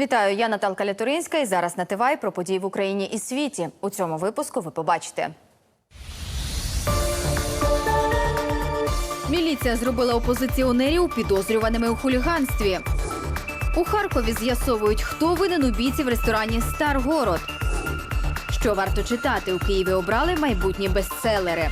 Вітаю, я Наталка Лятуринська і зараз на Тивай про події в Україні і світі. У цьому випуску ви побачите. Міліція зробила опозиціонерів підозрюваними у хуліганстві. У Харкові з'ясовують, хто винен у бійці в ресторані Старгород. Що варто читати у Києві обрали майбутні бестселери.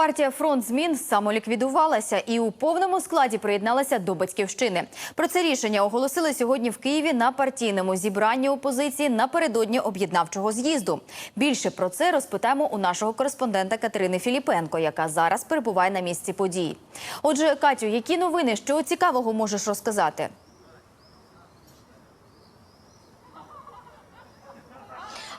Партія фронт змін самоліквідувалася і у повному складі приєдналася до батьківщини. Про це рішення оголосили сьогодні в Києві на партійному зібранні опозиції напередодні об'єднавчого з'їзду. Більше про це розпитаємо у нашого кореспондента Катерини Філіпенко, яка зараз перебуває на місці подій. Отже, Катю, які новини, що цікавого можеш розказати?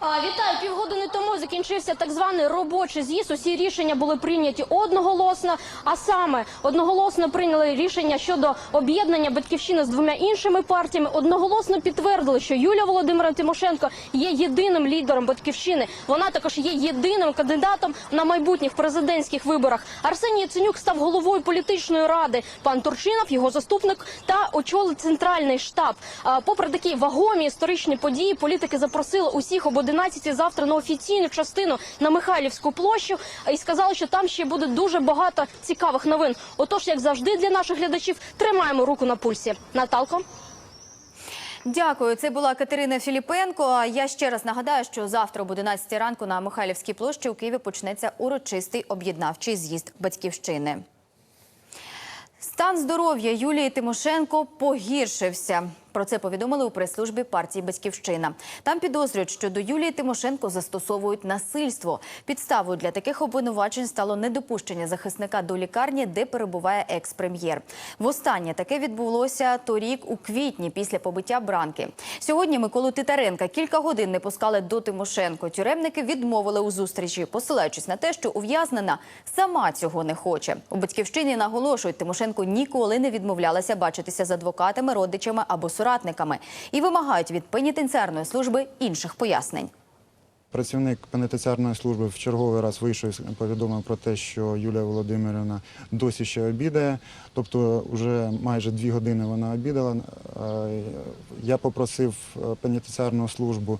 Вітаю, півгодини тому закінчився так званий робочий з'їзд. Усі рішення були прийняті одноголосно. А саме одноголосно прийняли рішення щодо об'єднання батьківщини з двома іншими партіями. Одноголосно підтвердили, що Юлія Володимира Тимошенко є єдиним лідером батьківщини. Вона також є єдиним кандидатом на майбутніх президентських виборах. Арсеній Яценюк став головою політичної ради. Пан Турчинов, його заступник, та очолить центральний штаб. Попри такі вагомі історичні події, політики запросили усіх об 11 завтра на офіційну частину на Михайлівську площу і сказали, що там ще буде дуже багато цікавих новин. Отож, як завжди, для наших глядачів тримаємо руку на пульсі. Наталко. Дякую. Це була Катерина Філіпенко. Я ще раз нагадаю, що завтра об 11 ранку на Михайлівській площі у Києві почнеться урочистий об'єднавчий з'їзд батьківщини. Стан здоров'я Юлії Тимошенко погіршився. Про це повідомили у прес-службі партії Батьківщина. Там підозрюють, що до Юлії Тимошенко застосовують насильство. Підставою для таких обвинувачень стало недопущення захисника до лікарні, де перебуває екс-прем'єр. Востаннє таке відбулося торік у квітні після побиття бранки. Сьогодні Миколу Титаренка кілька годин не пускали до Тимошенко. Тюремники відмовили у зустрічі, посилаючись на те, що ув'язнена сама цього не хоче. У батьківщині наголошують, Тимошенко ніколи не відмовлялася бачитися з адвокатами, родичами або соратниками і вимагають від пенітенціарної служби інших пояснень. Працівник пенітенціарної служби в черговий раз вийшов і повідомив про те, що Юлія Володимирівна досі ще обідає. Тобто, вже майже дві години вона обідала. Е, Я попросив е, пенітенціарну службу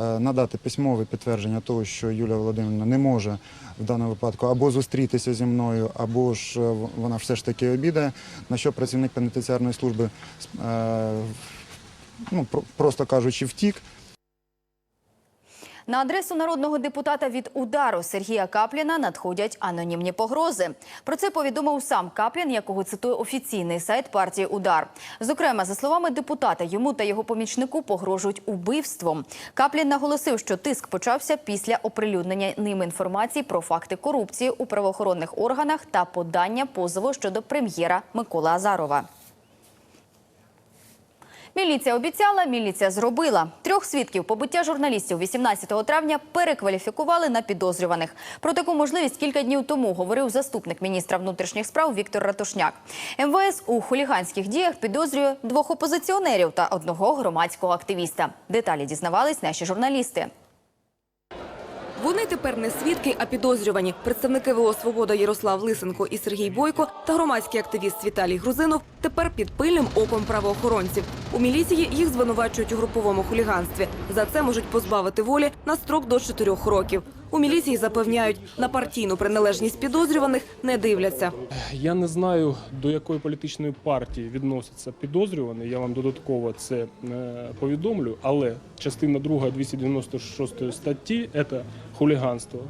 е, надати письмове підтвердження того, що Юлія Володимирівна не може в даному випадку або зустрітися зі мною, або ж вона все ж таки обідає. На що працівник пенітенціарної служби, ну, про- просто кажучи, втік. На адресу народного депутата від удару Сергія Капліна надходять анонімні погрози. Про це повідомив сам Каплін, якого цитує офіційний сайт партії Удар. Зокрема, за словами депутата, йому та його помічнику погрожують убивством. Каплін наголосив, що тиск почався після оприлюднення ним інформації про факти корупції у правоохоронних органах та подання позову щодо прем'єра Миколи Азарова. Міліція обіцяла, міліція зробила. Трьох свідків побиття журналістів 18 травня перекваліфікували на підозрюваних. Про таку можливість кілька днів тому говорив заступник міністра внутрішніх справ Віктор Ратушняк. МВС у хуліганських діях підозрює двох опозиціонерів та одного громадського активіста. Деталі дізнавались наші журналісти. Вони тепер не свідки, а підозрювані. Представники ВО «Свобода» Ярослав Лисенко і Сергій Бойко та громадський активіст Віталій Грузинов тепер під пильним оком правоохоронців. У міліції їх звинувачують у груповому хуліганстві. За це можуть позбавити волі на строк до 4 років. У міліції запевняють, на партійну приналежність підозрюваних не дивляться. Я не знаю, до якої політичної партії відноситься підозрюваний. Я вам додатково це е, повідомлю, але частина 2 296 статті це хуліганство.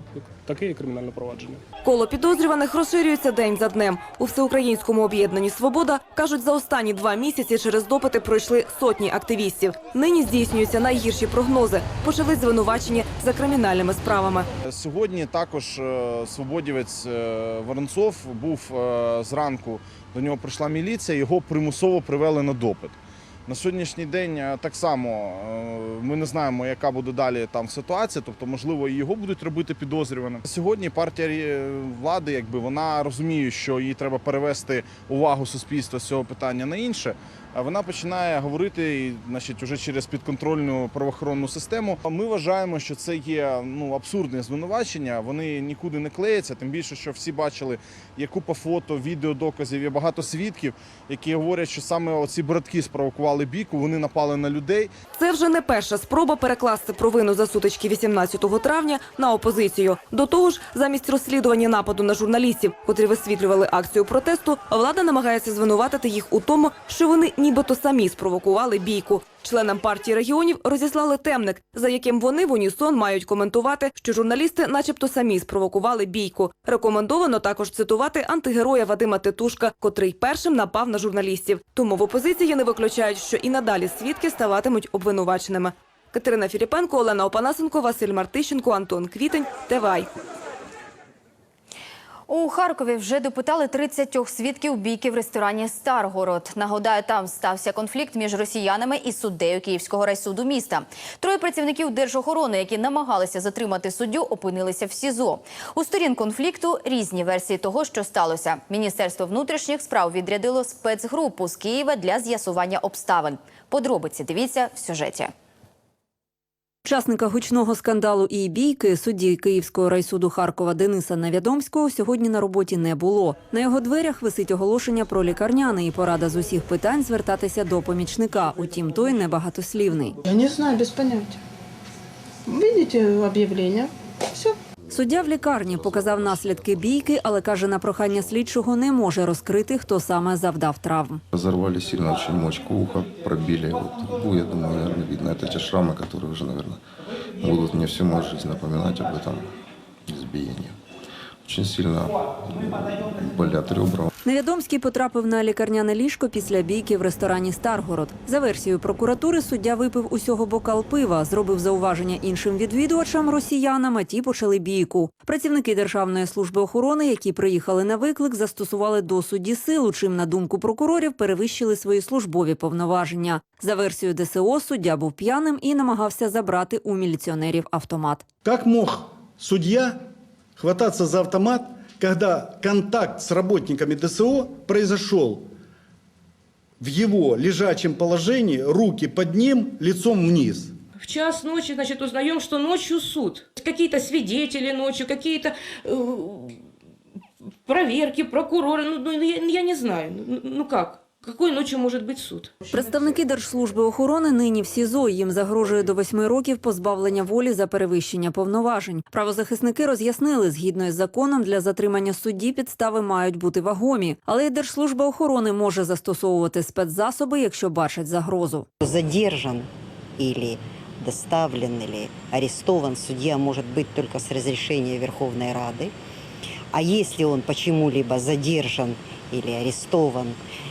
Таке є кримінальне провадження. Коло підозрюваних розширюється день за днем. У всеукраїнському об'єднанні «Свобода» кажуть, за останні два місяці через допити пройшли сотні активістів. Нині здійснюються найгірші прогнози. Почали звинувачені за кримінальними справами. Сьогодні також е, свободівець е, Воронцов був е, зранку. До нього прийшла міліція, його примусово привели на допит. На сьогоднішній день е, так само е, ми не знаємо, яка буде далі там ситуація, тобто, можливо, і його будуть робити підозрюваним. Сьогодні партія е, влади, якби вона розуміє, що їй треба перевести увагу суспільства з цього питання на інше. Вона починає говорити, значить, уже через підконтрольну правоохоронну систему. Ми вважаємо, що це є ну абсурдне звинувачення. Вони нікуди не клеяться. Тим більше, що всі бачили є купа фото, відео, доказів, є багато свідків, які говорять, що саме оці братки спровокували бійку. Вони напали на людей. Це вже не перша спроба перекласти провину за сутички 18 травня на опозицію. До того ж, замість розслідування нападу на журналістів, котрі висвітлювали акцію протесту, влада намагається звинуватити їх у тому, що вони нібито самі спровокували бійку. Членам партії регіонів розіслали темник, за яким вони в унісон мають коментувати, що журналісти, начебто, самі спровокували бійку. Рекомендовано також цитувати антигероя Вадима Титушка, котрий першим напав на журналістів. Тому в опозиції не виключають, що і надалі свідки ставатимуть обвинуваченими. Катерина Філіпенко, Олена Опанасенко, Василь Мартищенко, Антон Квітень, ТВАЙ. У Харкові вже допитали 30 свідків бійки в ресторані Старгород. Нагадаю, там стався конфлікт між росіянами і суддею Київського райсуду міста. Троє працівників держохорони, які намагалися затримати суддю, опинилися в СІЗО. У сторін конфлікту різні версії того, що сталося. Міністерство внутрішніх справ відрядило спецгрупу з Києва для з'ясування обставин. Подробиці дивіться в сюжеті. Учасника гучного скандалу і бійки судді Київського райсуду Харкова Дениса Навядомського сьогодні на роботі не було. На його дверях висить оголошення про лікарняний і порада з усіх питань звертатися до помічника. Утім, той небагатослівний. Я не знаю, без поняття. Бачите об'явлення. Все. Суддя в лікарні показав наслідки бійки, але каже, на прохання слідчого не може розкрити, хто саме завдав травм. Разорвали сильно очень мочку уха, пробили вот губу, я думаю, наверное, видно. Это те шрамы, которые уже, наверное, будут мне всю мою жизнь напоминать об этом избиении. Очень сильно болят ребра. Невідомський потрапив на лікарняне ліжко після бійки в ресторані Старгород. За версією прокуратури, суддя випив усього бокал пива, зробив зауваження іншим відвідувачам росіянам, а ті почали бійку. Працівники Державної служби охорони, які приїхали на виклик, застосували до судді силу, чим, на думку прокурорів, перевищили свої службові повноваження. За версією ДСО, суддя був п'яним і намагався забрати у міліціонерів автомат. Как мог судья хвататься за автомат, когда контакт с работниками ДСО произошел в его лежачем положении, руки под ним, лицом вниз? В час ночи, значит, узнаем, что ночью суд. Какие-то свидетели ночью, какие-то э, проверки, прокуроры. Ну, ну, я, я не знаю. Ну, ну как? Какой ночью может быть суд? Представники Держслужби охорони нині в СІЗО. Їм загрожує до восьми років позбавлення волі за перевищення повноважень. Правозахисники роз'яснили, згідно із законом, для затримання судді підстави мають бути вагомі. Але й Держслужба охорони може застосовувати спецзасоби, якщо бачать загрозу. задержан или доставлен или арестован судья может быть только с разрешения Верховной Рады. А если он почему-либо задержан или арестован, а,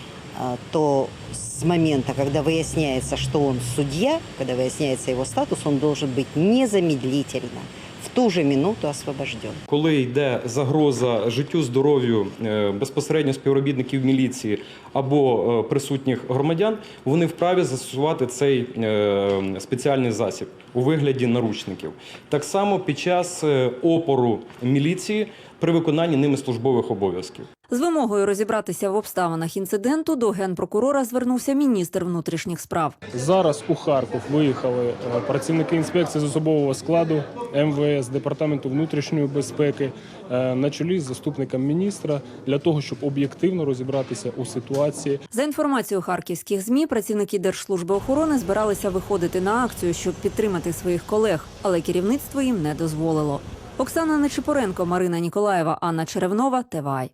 то с момента, когда выясняется, что он судья, когда выясняется его статус, он должен быть незамедлительно, в ту же минуту освобожден. Коли йде загроза життю, здоров'ю е, безпосередньо співробітників міліції або е, присутніх громадян, вони вправі застосувати цей е, спеціальний засіб у вигляді наручників. Так само під час е, опору міліції при виконанні ними службових обов'язків. З вимогою розібратися в обставинах інциденту до генпрокурора звернувся міністр внутрішніх справ. Зараз у Харків виїхали е, працівники інспекції з особового складу МВС, департаменту внутрішньої безпеки е, на чолі з заступником міністра для того, щоб об'єктивно розібратися у ситуації. За інформацією харківських змі, працівники Держслужби охорони збиралися виходити на акцію, щоб підтримати своїх колег, але керівництво їм не дозволило. Оксана Нечипоренко, Марина Ніколаєва, Анна Черевнова, ТВАЙ.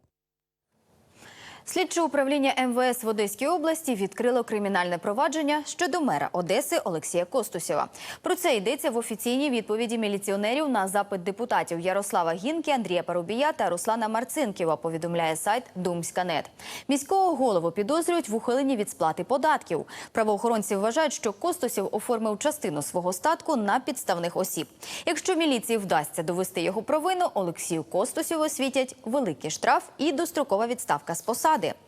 Слідче управління МВС в Одеській області відкрило кримінальне провадження щодо мера Одеси Олексія Костусєва. Про це йдеться в офіційній відповіді міліціонерів на запит депутатів Ярослава Гінки, Андрія Парубія та Руслана Марцинківа. Повідомляє сайт Думська.нет. Міського голову підозрюють в ухиленні від сплати податків. Правоохоронці вважають, що Костусєв оформив частину свого статку на підставних осіб. Якщо міліції вдасться довести його провину, Олексію Костусєву світять великий штраф і дострокова відставка з посади. ради.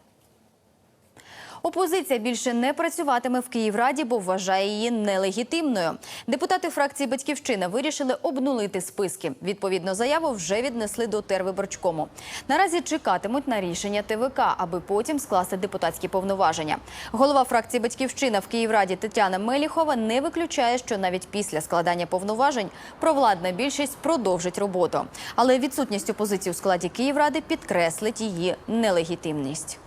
Опозиція більше не працюватиме в Київраді, бо вважає її нелегітимною. Депутати фракції Батьківщина вирішили обнулити списки. Відповідну заяву вже віднесли до тервиборчкому. Наразі чекатимуть на рішення ТВК, аби потім скласти депутатські повноваження. Голова фракції Батьківщина в Київраді Тетяна Меліхова не виключає, що навіть після складання повноважень провладна більшість продовжить роботу. Але відсутність опозиції у складі Київради підкреслить її нелегітимність.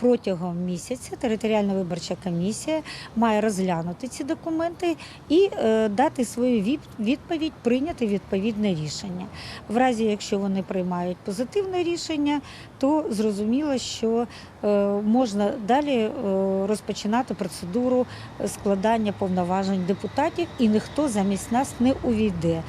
Протягом місяця територіальна виборча комісія має розглянути ці документи і е, дати свою відповідь, прийняти відповідне рішення. В разі, якщо вони приймають позитивне рішення, то зрозуміло, що е, можна далі е, розпочинати процедуру складання повноважень депутатів, і ніхто замість нас не увійде.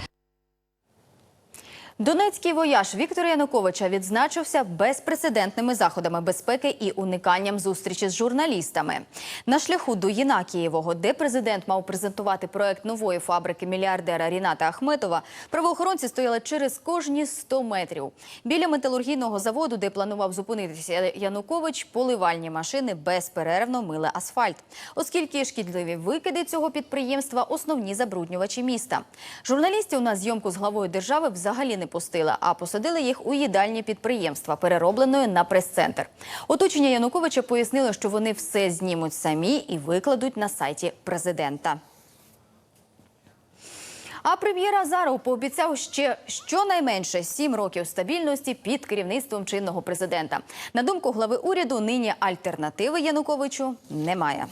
Донецький вояж Віктора Януковича відзначився безпрецедентними заходами безпеки і униканням зустрічі з журналістами. На шляху до Єнакієвого, де президент мав презентувати проект нової фабрики мільярдера Ріната Ахметова, правоохоронці стояли через кожні 100 метрів. Біля металургійного заводу, де планував зупинитися Янукович, поливальні машини безперервно мили асфальт, оскільки шкідливі викиди цього підприємства основні забруднювачі міста. Журналістів на зйомку з главою держави взагалі не пустили, а посадили їх у їдальні підприємства, переробленої на прес-центр. Оточення Януковича пояснило, що вони все знімуть самі і викладуть на сайті президента. А прем'єр Азаров пообіцяв ще щонайменше сім років стабільності під керівництвом чинного президента. На думку глави уряду, нині альтернативи Януковичу немає.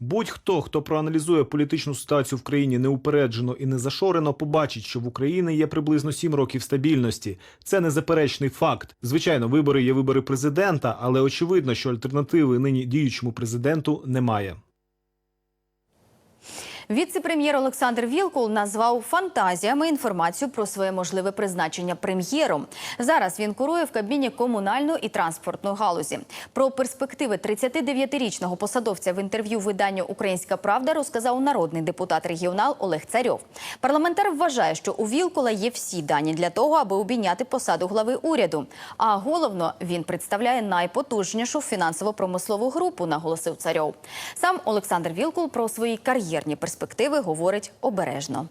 Будь-хто, хто проаналізує політичну ситуацію в країні неупереджено і незашорено, побачить, що в Україні є приблизно сім років стабільності. Це незаперечний факт. Звичайно, вибори є вибори президента, але очевидно, що альтернативи нині діючому президенту немає. Віце-прем'єр Олександр Вілкул назвав фантазіями інформацію про своє можливе призначення прем'єром. Зараз він курує в кабіні комунальну і транспортну галузі. Про перспективи 39-річного посадовця в інтерв'ю виданню Українська Правда розказав народний депутат регіонал Олег Царьов. Парламентар вважає, що у Вілкула є всі дані для того, аби обійняти посаду глави уряду. А головно, він представляє найпотужнішу фінансово-промислову групу, наголосив Царьов. Сам Олександр Вілкул про свої кар'єрні перспективи говорить обережно.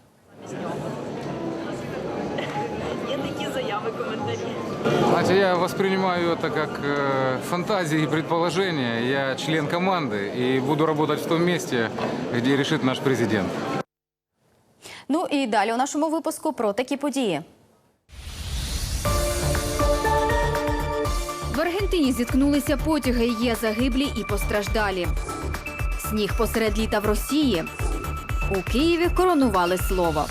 Знаете, я воспринимаю это как э, фантазии и предположения. Я член команды и буду работать в том месте, где решит наш президент. Ну і далі у нашому випуску про такі події. В Аргентині зіткнулися потяги. Є загиблі і постраждалі. Сніг посеред літа в Росії. У Києві коронували слово.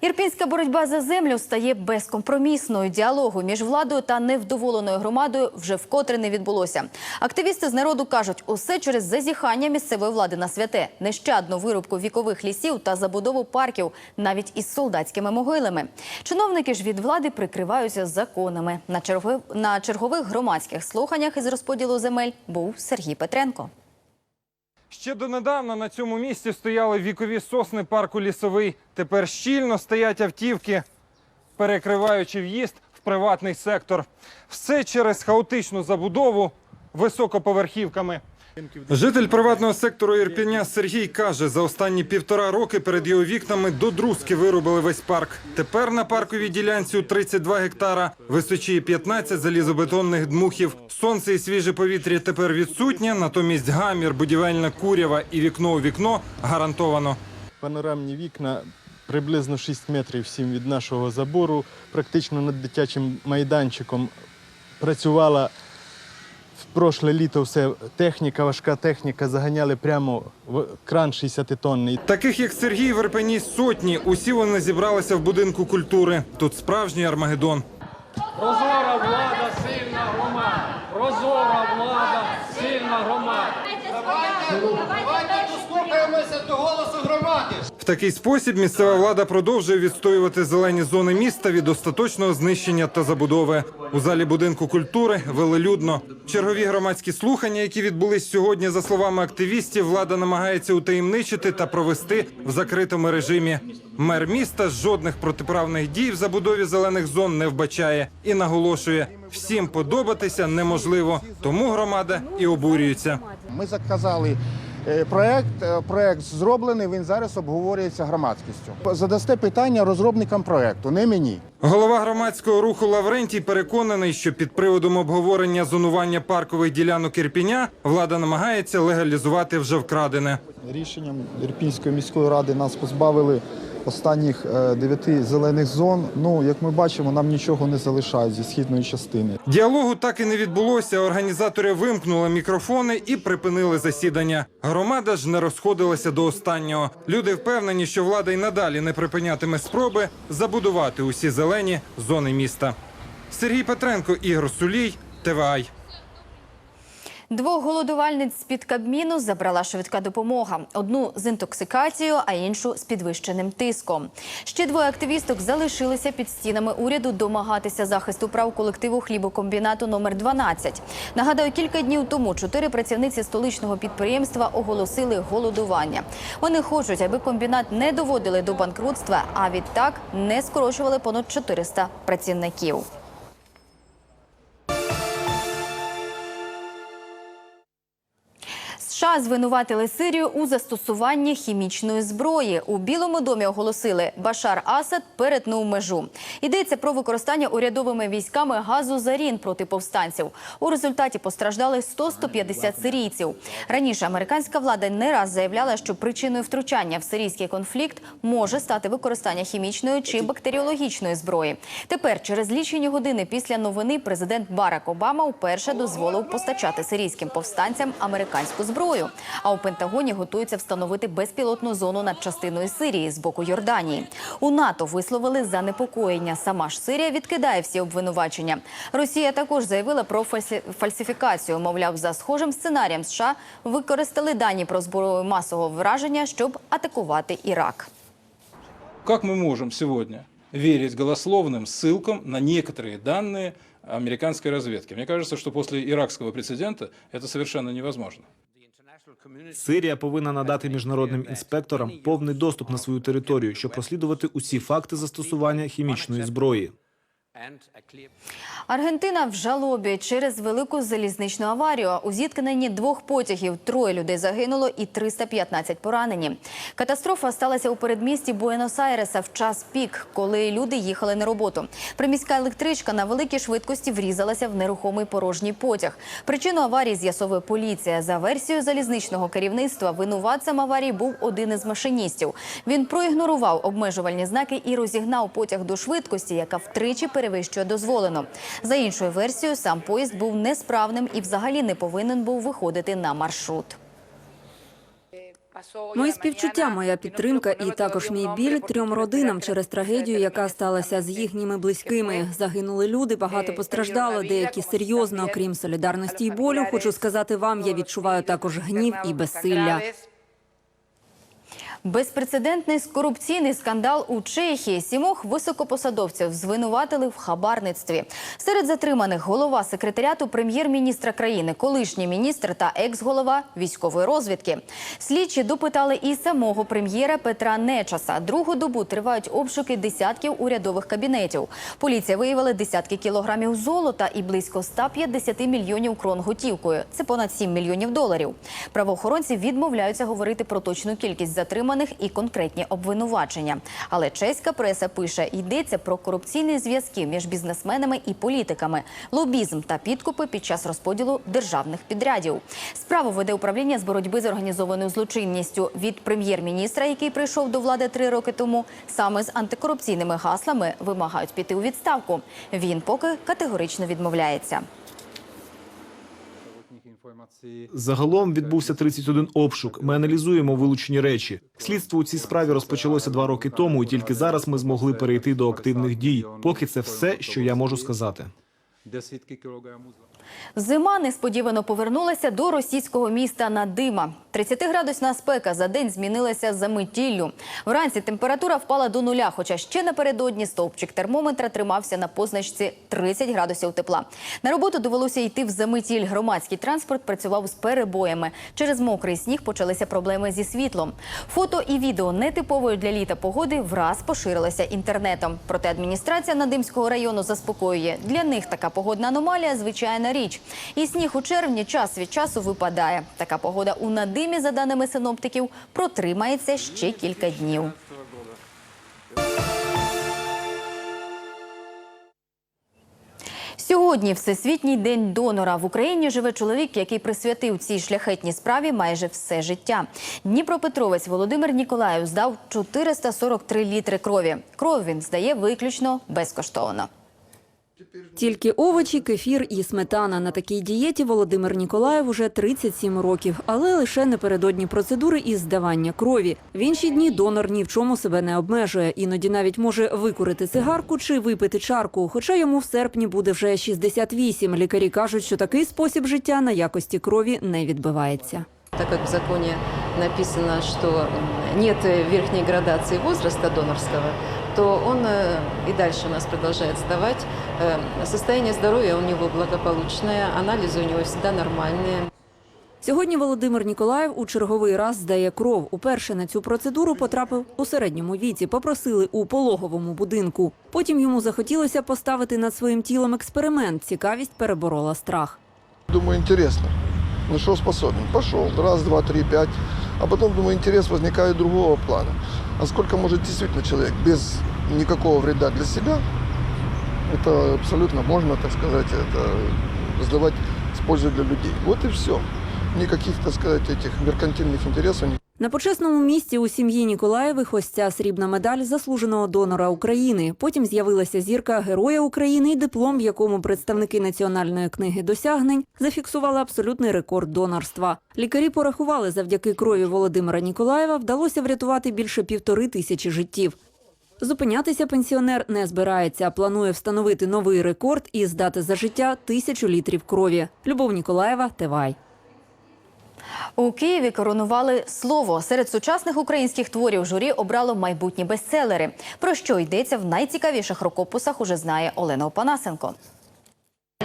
Ірпінська боротьба за землю стає безкомпромісною. Діалогу між владою та невдоволеною громадою вже вкотре не відбулося. Активісти з народу кажуть, усе через зазіхання місцевої влади на святе, нещадну вирубку вікових лісів та забудову парків, навіть із солдатськими могилами. Чиновники ж від влади прикриваються законами. На чергових, громадських слуханнях із розподілу земель був Сергій Петренко. Ще донедавна на цьому місці стояли вікові сосни парку лісовий. Тепер щільно стоять автівки, перекриваючи в'їзд в приватний сектор. Все через хаотичну забудову високоповерхівками. Житель приватного сектору Ірпіня Сергій каже, за останні півтора роки перед його вікнами до друзки вирубили весь парк. Тепер на парковій ділянці у 32 гектара височіє 15 залізобетонних дмухів. Сонце і свіже повітря тепер відсутнє, натомість гамір, будівельна курява і вікно у вікно гарантовано. Панорамні вікна приблизно 6 метрів всім від нашого забору. Практично над дитячим майданчиком працювала прошле літо все техніка, важка техніка, заганяли прямо в кран 60-тонний. Таких як Сергій Верпені сотні. Усі вони зібралися в будинку культури. Тут справжній Армагеддон. Прозора влада, сильна громада. Прозора влада, сильна громада. Давайте дослухаємося до голосу громади. В такий спосіб місцева влада продовжує відстоювати зелені зони міста від остаточного знищення та забудови. У залі будинку культури велелюдно. Чергові громадські слухання, які відбулись сьогодні, за словами активістів, влада намагається утаємничити та провести в закритому режимі. Мер міста жодних протиправних дій в забудові зелених зон не вбачає і наголошує: всім подобатися неможливо, тому громада і обурюється. Ми заказали проект. е, Проект зроблений. Він зараз обговорюється громадськістю. Задасте питання розробникам проекту, не мені. Голова громадського руху Лаврентій переконаний, що під приводом обговорення зонування паркових ділянок Ірпіня влада намагається легалізувати вже вкрадене. Рішенням Ірпінської міської ради нас позбавили останніх е, дев'яти зелених зон. Ну, як ми бачимо, нам нічого не залишають зі східної частини. Діалогу так і не відбулося. Організатори вимкнули мікрофони і припинили засідання. Громада ж не розходилася до останнього. Люди впевнені, що влада й надалі не припинятиме спроби забудувати усі зелені зони міста. Сергій Петренко, Ігор Сулій, ТВАЙ. Двох голодувальниць з-під Кабміну забрала швидка допомога. Одну з інтоксикацією, а іншу з підвищеним тиском. Ще двоє активісток залишилися під стінами уряду домагатися захисту прав колективу хлібокомбінату номер 12 Нагадаю, кілька днів тому чотири працівниці столичного підприємства оголосили голодування. Вони хочуть, аби комбінат не доводили до банкрутства, а відтак не скорочували понад 400 працівників. США звинуватили Сирію у застосуванні хімічної зброї. У Білому домі оголосили, Башар Асад перетнув межу. Йдеться про використання урядовими військами газу зарін проти повстанців. У результаті постраждали 100-150 сирійців. Раніше американська влада не раз заявляла, що причиною втручання в сирійський конфлікт може стати використання хімічної чи бактеріологічної зброї. Тепер, через лічені години після новини, президент Барак Обама вперше дозволив постачати сирійським повстанцям американську зброю А у Пентагоні готуються встановити безпілотну зону над частиною Сирії з боку Йорданії. У НАТО висловили занепокоєння. Сама ж Сирія відкидає всі обвинувачення. Росія також заявила про фальсі- фальсифікацію. Мовляв, за схожим сценарієм США використали дані про зброю масового враження, щоб атакувати Ірак. Как мы можем сегодня верить голословным ссылкам на некоторые данные американской разведки? Мне кажется, что после иракского прецедента это совершенно невозможно. Сирія повинна надати міжнародним інспекторам повний доступ на свою територію, щоб розслідувати усі факти застосування хімічної зброї. Аргентина в жалобі через велику залізничну аварію. У зіткненні двох потягів троє людей загинуло і 315 поранені. Катастрофа сталася у передмісті Буенос-Айреса в час пік, коли люди їхали на роботу. Приміська електричка на великій швидкості врізалася в нерухомий порожній потяг. Причину аварії з'ясовує поліція. За версією залізничного керівництва, винуватцем аварії був один із машиністів. Він проігнорував обмежувальні знаки і розігнав потяг до швидкості, яка втричі перевищує дозволено. За іншою версією, сам поїзд був несправним і взагалі не повинен був виходити на маршрут. Мої співчуття, моя підтримка і також мій біль трьом родинам через трагедію, яка сталася з їхніми близькими. Загинули люди, багато постраждало, деякі серйозно. Окрім солідарності і болю, хочу сказати вам, я відчуваю також гнів і безсилля. Безпрецедентний корупційний скандал у Чехії. Сімох високопосадовців звинуватили в хабарництві. Серед затриманих голова секретаріату прем'єр-міністра країни, колишній міністр та екс-голова військової розвідки. Слідчі допитали і самого прем'єра Петра Нечаса. Другу добу тривають обшуки десятків урядових кабінетів. Поліція виявила десятки кілограмів золота і близько 150 мільйонів крон готівкою. Це понад 7 мільйонів доларів. Правоохоронці відмовляються говорити про точну кількість затриманих і конкретні обвинувачення. Але чеська преса пише, йдеться про корупційні зв'язки між бізнесменами і політиками, лобізм та підкупи під час розподілу державних підрядів. Справу веде управління з боротьби з організованою злочинністю від прем'єр-міністра, який прийшов до влади три роки тому. Саме з антикорупційними гаслами вимагають піти у відставку. Він поки категорично відмовляється. Загалом відбувся 31 обшук. Ми аналізуємо вилучені речі. Слідство у цій справі розпочалося два роки тому, і тільки зараз ми змогли перейти до активних дій. Поки це все, що я можу сказати. Зима несподівано повернулася до російського міста Надима. 30-градусна спека за день змінилася за миттіллю. Вранці температура впала до нуля, хоча ще напередодні стовпчик термометра тримався на позначці 30 градусів тепла. На роботу довелося йти в заметіль. Громадський транспорт працював з перебоями. Через мокрий сніг почалися проблеми зі світлом. Фото і відео нетипової для літа погоди враз поширилися інтернетом. Проте адміністрація Надимського району заспокоює. Для них така погодна аномалія звичайна річ. І сніг у червні час від часу випадає. Така погода у Надимі, за даними синоптиків, протримається ще кілька днів. Сьогодні Всесвітній день донора. В Україні живе чоловік, який присвятив цій шляхетній справі майже все життя. Дніпропетровець Володимир Ніколаєв здав 443 літри крові. Кров він здає виключно безкоштовно. Тільки овочі, кефір і сметана. На такій дієті Володимир Ніколаєв уже 37 років, але лише напередодні процедури із здавання крові. В інші дні донор ні в чому себе не обмежує. Іноді навіть може викурити цигарку чи випити чарку. Хоча йому в серпні буде вже 68. Лікарі кажуть, що такий спосіб життя на якості крові не відбивається. Так как в законе написано, что нет верхней градации возраста донорского, то он э, и дальше у нас продолжает сдавать. Э, Состояние здоровья у него благополучное, анализы у него всегда нормальные. Сьогодні Володимир Ніколаєв у черговий раз здає кров. Уперше на цю процедуру потрапив у середньому віці. Попросили у пологовому будинку. Потім йому захотілося поставити над своїм тілом експеримент. Цікавість переборола страх. Думаю, интересно. На что способен? Пошел. Раз, два, три, пять. А потом, думаю, интерес возникает другого плана. А сколько может действительно человек без никакого вреда для себя? Это абсолютно можно, так сказать, это сдавать с пользой для людей. Вот и все. Никаких, так сказать, этих меркантильных интересов. На почесному місці у сім'ї Ніколаєвих ось ця срібна медаль заслуженого донора України. Потім з'явилася зірка Героя України і диплом, в якому представники національної книги досягнень зафіксували абсолютний рекорд донорства. Лікарі порахували, завдяки крові Володимира Ніколаєва вдалося врятувати більше півтори тисячі життів. Зупинятися пенсіонер не збирається, планує встановити новий рекорд і здати за життя тисячу літрів крові. Любов Ніколаєва, Тевай. У Києві коронували слово. Серед сучасних українських творів журі обрало майбутні бестселери. Про що йдеться в найцікавіших рукописах, уже знає Олена Опанасенко.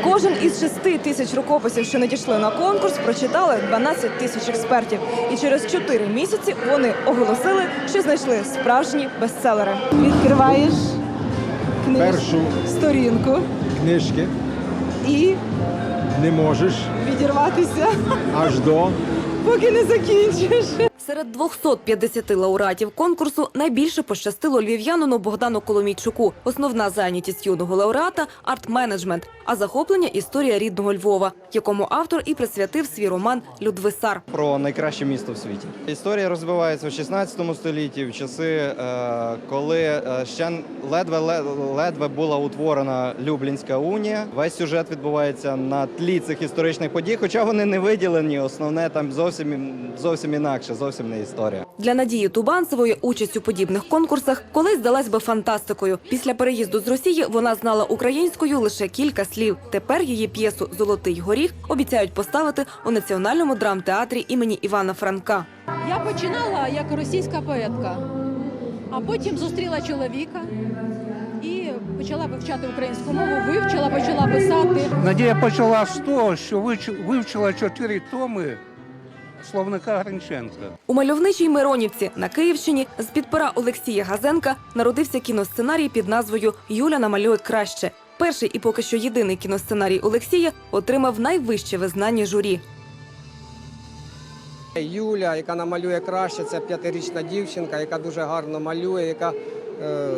Кожен із шести тисяч рукописів, що надійшли на конкурс, прочитали 12 тисяч експертів. І через чотири місяці вони оголосили, що знайшли справжні бестселери. Відкриваєш Першу сторінку книжки і не можеш відірватися, аж до поки не закінчиш. Серед 250 лауреатів конкурсу найбільше пощастило львів'янину Богдану Коломійчуку. Основна зайнятість юного лауреата арт-менеджмент, а захоплення історія рідного Львова, якому автор і присвятив свій роман Людвисар. про найкраще місто в світі. Історія розвивається в 16 столітті, в часи, е, коли е, ще ледве ледве була утворена Люблінська унія. Весь сюжет відбувається на тлі цих історичних подій, хоча вони не виділені. Основне там зовсім зовсім інакше, зовсім не історія. Для Надії Тубанцевої участь у подібних конкурсах колись здалась би фантастикою. Після переїзду з Росії вона знала українською лише кілька слів. Тепер її п'єсу Золотий горіх обіцяють поставити у національному драмтеатрі імені Івана Франка. Я починала як російська поетка, а потім зустріла чоловіка і почала вивчати українську мову, вивчила, почала писати. Надія почала з того, що вивчила чотири томи словника Гринченка. У мальовничій Миронівці на Київщині з під пера Олексія Газенка народився кіносценарій під назвою Юля намалює краще. Перший і поки що єдиний кіносценарій Олексія отримав найвище визнання журі. Юля, яка намалює краще, це п'ятирічна дівчинка, яка дуже гарно малює, яка, е,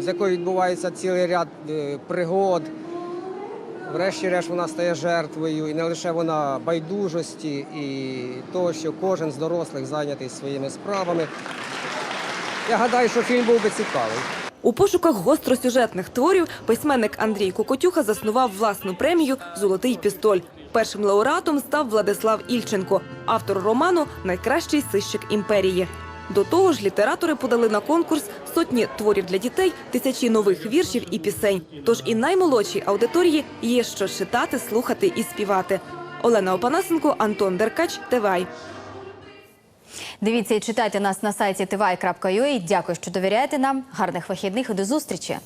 з якою відбувається цілий ряд е, пригод. Врешті-решт вона стає жертвою, і не лише вона байдужості і того, що кожен з дорослих зайнятий своїми справами. Я гадаю, що фільм був би цікавий. У пошуках гостросюжетних творів письменник Андрій Кокотюха заснував власну премію Золотий пістоль. Першим лауреатом став Владислав Ільченко, автор роману Найкращий сищик імперії. До того ж, літератори подали на конкурс сотні творів для дітей, тисячі нових віршів і пісень. Тож і наймолодшій аудиторії є що читати, слухати і співати. Олена Опанасенко, Антон Деркач, ТВАЙ. Дивіться і читайте нас на сайті tv.ua. Дякую, що довіряєте нам. Гарних вихідних і до зустрічі.